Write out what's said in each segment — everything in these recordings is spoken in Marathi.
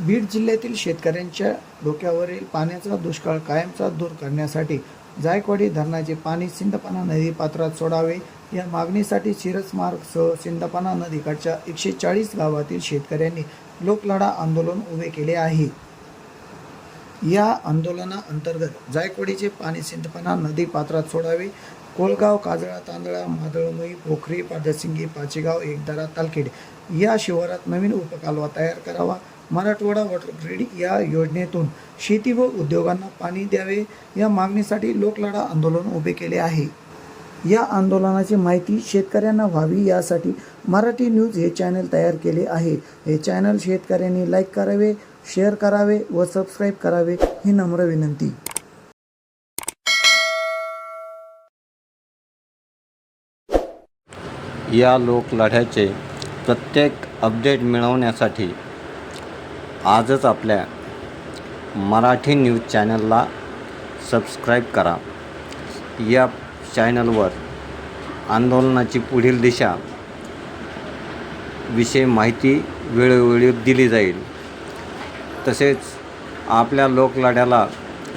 बीड जिल्ह्यातील शेतकऱ्यांच्या डोक्यावरील पाण्याचा दुष्काळ कायमचा दूर करण्यासाठी जायकवाडी धरणाचे पाणी सिंदपना नदी पात्रात सोडावे या मागणीसाठी शिरसमार्गसह सिंदपना नदीकाठच्या एकशे चाळीस गावातील शेतकऱ्यांनी लोकलढा आंदोलन उभे केले आहे. या आंदोलनाअंतर्गत जायकवाडीचे पाणी सिंदपना नदी पात्रात सोडावे कोलगाव काजळा तांदळा मादळमई पोखरी पादसिंगी पाचेगाव एकदारा तालखेड या शिवारात नवीन उपकालवा तयार करावा मराठवाडा वॉटर ग्रीड या योजनेतून शेती व उद्योगांना पाणी द्यावे या मागणीसाठी लोकलढा आंदोलन उभे केले आहे. या आंदोलनाची माहिती शेतकऱ्यांना व्हावी यासाठी मराठी न्यूज हे चॅनल तयार केले आहे. हे चॅनल शेतकऱ्यांनी लाईक करावे शेअर करावे व सबस्क्राईब करावे ही नम्र विनंती. या लोकलढ्याचे प्रत्येक अपडेट मिळवण्यासाठी आजच आपल्या मराठी न्यूज चॅनलला सबस्क्राईब करा. या चॅनलवर आंदोलनाची पुढील दिशा विषयी माहिती वेळोवेळी दिली जाईल. तसेच आपल्या लोकलढ्याला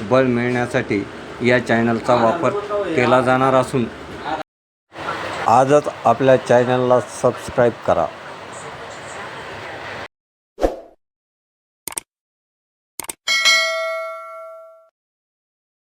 बळ मिळण्यासाठी या चॅनलचा वापर केला जाणार असून आजच आपल्या चॅनलला सबस्क्राईब करा.